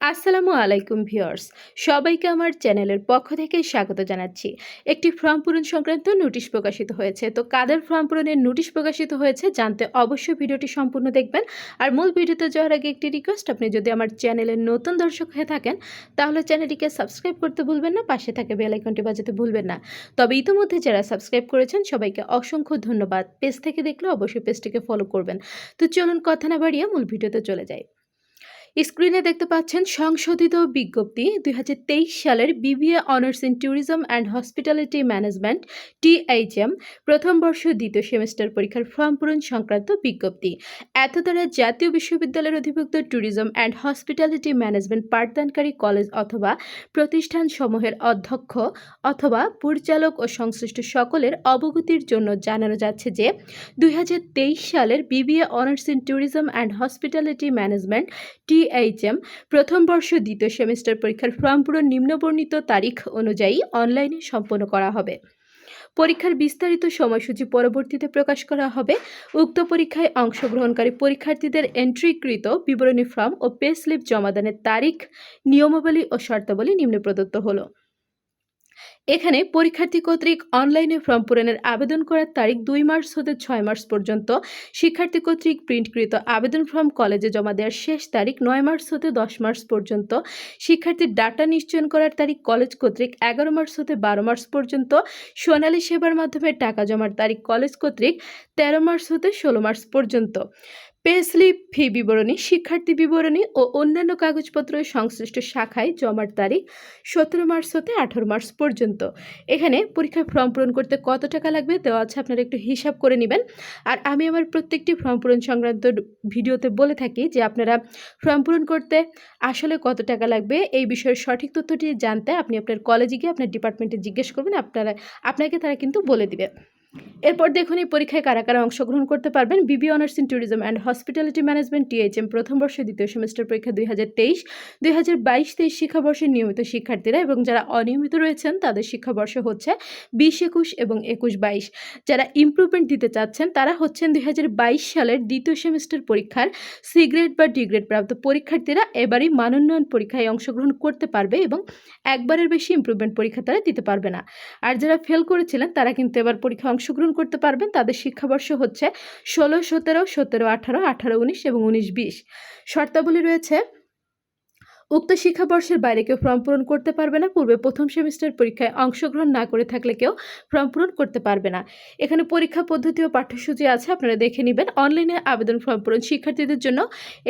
আসসালামু আলাইকুম ভিউয়ার্স, সবাইকে আমার চ্যানেলের পক্ষ থেকে স্বাগত জানাচ্ছি। একটি ফর্ম পূরণ সংক্রান্ত নোটিশ প্রকাশিত হয়েছে। তো কাদের ফর্ম পূরণের নোটিশ প্রকাশিত হয়েছে জানতে অবশ্যই ভিডিওটি সম্পূর্ণ দেখবেন। আর মূল ভিডিওতে যাওয়ার আগে একটি রিকোয়েস্ট আপনি যদি আমার চ্যানেলের নতুন দর্শক হয়ে থাকেন, তাহলে চ্যানেলটিকে সাবস্ক্রাইব করতে ভুলবেন না, পাশে থাকে বেল আইকনটি বাজাতে ভুলবেন না। তবে ইতিমধ্যে যারা সাবস্ক্রাইব করেছেন, সবাইকে অসংখ্য ধন্যবাদ। পেজ থেকে দেখলে অবশ্যই পেজটিকে ফলো করবেন। তো চলুন কথা না বাড়িয়ে মূল ভিডিওতে চলে যাই। স্ক্রিনে দেখতে পাচ্ছেন সংশোধিত বিজ্ঞপ্তি, দুই হাজার তেইশ সালের BBA honours in tourism and hospitality management THM প্রথম বর্ষ দ্বিতীয় সেমিস্টার পরীক্ষার ফর্ম পূরণ সংক্রান্ত বিজ্ঞপ্তি। এত দ্বারা জাতীয় বিশ্ববিদ্যালয়ের অধিভুক্ত ট্যুরিজম অ্যান্ড হসপিটালিটি ম্যানেজমেন্ট পাঠদানকারী কলেজ অথবা প্রতিষ্ঠান সমূহের অধ্যক্ষ অথবা পরিচালক ও সংশ্লিষ্ট সকলের অবগতির জন্য জানানো যাচ্ছে যে, দুই হাজার তেইশ সালের BBA honours in tourism and hospitality management THM প্রথম বর্ষ দ্বিতীয় সেমিস্টার পরীক্ষার ফর্ম পূরণ নিম্নবর্ণিত তারিখ অনুযায়ী অনলাইনে সম্পন্ন করা হবে। পরীক্ষার বিস্তারিত সময়সূচি পরবর্তীতে প্রকাশ করা হবে। উক্ত পরীক্ষায় অংশগ্রহণকারী পরীক্ষার্থীদের এন্ট্রিকৃত বিবরণী ফর্ম ও পে স্লিপ জমাদানের তারিখ, নিয়মাবলী ও শর্তাবলী নিম্নে প্রদত্ত হলো। এখানে পরীক্ষার্থী কর্তৃক অনলাইনে ফর্ম পূরণের আবেদন করার তারিখ দুই মার্চ হতে ছয় মার্চ পর্যন্ত। শিক্ষার্থী কর্তৃক প্রিন্টকৃত আবেদন ফর্ম কলেজে জমা দেওয়ার শেষ তারিখ নয় মার্চ হতে দশ মার্চ পর্যন্ত। শিক্ষার্থীর ডাটা নিশ্চয়ন করার তারিখ কলেজ কর্তৃক এগারো মার্চ হতে বারো মার্চ পর্যন্ত। সোনালী সেবার মাধ্যমে টাকা জমার তারিখ কলেজ কর্তৃক তেরো মার্চ হতে ষোলো মার্চ পর্যন্ত। পে স্লিপ ফি বিবরণী, শিক্ষার্থী বিবরণী ও অন্যান্য কাগজপত্র সংশ্লিষ্ট শাখায় জমার তারিখ সতেরো মার্চ হতে আঠারো মার্চ পর্যন্ত। এখানে পরীক্ষায় ফর্ম পূরণ করতে কত টাকা লাগবে দেওয়া আছে আপনারা একটু হিসাব করে নেবেন। আর আমি আমার প্রত্যেকটি ফর্ম পূরণ সংক্রান্ত ভিডিওতে বলে থাকি যে আপনারা ফর্ম পূরণ করতে আসলে কত টাকা লাগবে, এই বিষয়ের সঠিক তথ্যটি জানতে আপনি আপনার কলেজে গিয়ে আপনার ডিপার্টমেন্টে জিজ্ঞেস করবেন, আপনারা, আপনাকে তারা কিন্তু বলে দিবে। এরপর দেখুন, এই পরীক্ষায় কারা কারা অংশগ্রহণ করতে পারবেন? BB honours in tourism and hospitality management THM প্রথম বর্ষে, দ্বিতীয় সেমিস্টার পরীক্ষা দুই হাজার তেইশ, দুই হাজার বাইশ তেইশ শিক্ষাবর্ষের নিয়মিত শিক্ষার্থীরা এবং যারা অনিয়মিত রয়েছেন, তাদের শিক্ষাবর্ষ হচ্ছে বিশ একুশ এবং একুশ বাইশ। যারা ইমপ্রুভমেন্ট দিতে চাচ্ছেন, তারা হচ্ছেন দুই হাজার বাইশ সালের দ্বিতীয় সেমিস্টার পরীক্ষার সি গ্রেড বা ডি গ্রেড প্রাপ্ত পরীক্ষার্থীরা। এবারই মানোন্নয়ন পরীক্ষায় অংশগ্রহণ করতে পারবে এবং একবারের বেশি ইম্প্রুভমেন্ট পরীক্ষা তারা দিতে পারবে না। আর যারা ফেল করেছিলেন, তারা কিন্তু এবার পরীক্ষা অংশগ্রহণ করতে পারবেন। তাদের শিক্ষাবর্ষ হচ্ছে ষোলো, সতেরো সতেরো, আঠারো আঠারো, উনিশ এবং উনিশ, বিশ। শর্তাবলী রয়েছে উক্ত শিক্ষাবর্ষের বাইরে কেউ ফর্ম পূরণ করতে পারবে না। পূর্বে প্রথম সেমিস্টার পরীক্ষায় অংশগ্রহণ না করে থাকলে কেউ ফর্ম পূরণ করতে পারবে না। এখানে পরীক্ষা পদ্ধতি ও পাঠ্যসূচি আছে, আপনারা দেখে নেবেন। অনলাইনে আবেদন ফর্ম পূরণ শিক্ষার্থীদের জন্য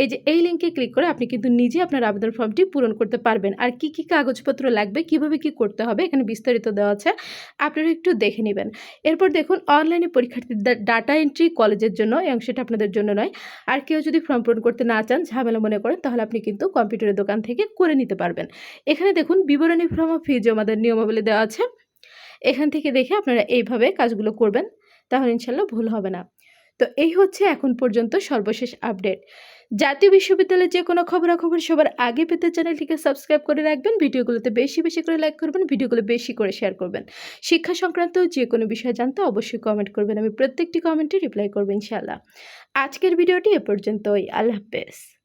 এই যে, এই লিঙ্কে ক্লিক করে আপনি কিন্তু নিজে আপনার আবেদন ফর্মটি পূরণ করতে পারবেন। আর কি কি কাগজপত্র লাগবে, কীভাবে কি করতে হবে, এখানে বিস্তারিত দেওয়া আছে। আপনারা একটু দেখে নেবেন। এরপর দেখুন, অনলাইনে পরীক্ষার্থীদের ডাটা এন্ট্রি কলেজের জন্য, এই অংশটা আপনাদের জন্য নয়। আর কেউ যদি ফর্ম পূরণ করতে না চান, ঝামেলা মনে করেন, তাহলে আপনি কিন্তু কম্পিউটারের দোকান থেকে করে নিতে পারবেন। এখানে দেখুন বিবরণী ফর্ম ফি জমাদের নিয়মাবলী দেওয়া আছে এখান থেকে দেখে আপনারা এইভাবে কাজগুলো করবেন তাহলে ইনশাল্লাহ ভুল হবে না। তো এই হচ্ছে এখন পর্যন্ত সর্বশেষ আপডেট জাতীয় বিশ্ববিদ্যালয়ের যে কোনো খবরাখবর সবার আগে পেতে চ্যানেলটিকে সাবস্ক্রাইব করে রাখবেন ভিডিওগুলোতে বেশি বেশি করে লাইক করবেন ভিডিওগুলো বেশি করে শেয়ার করবেন। শিক্ষা সংক্রান্ত যে কোনো বিষয় জানতে অবশ্যই কমেন্ট করবেন আমি প্রত্যেকটি কমেন্টে রিপ্লাই করব ইনশাল্লাহ আজকের ভিডিওটি এ পর্যন্তই আল্লাহ হাফেজ।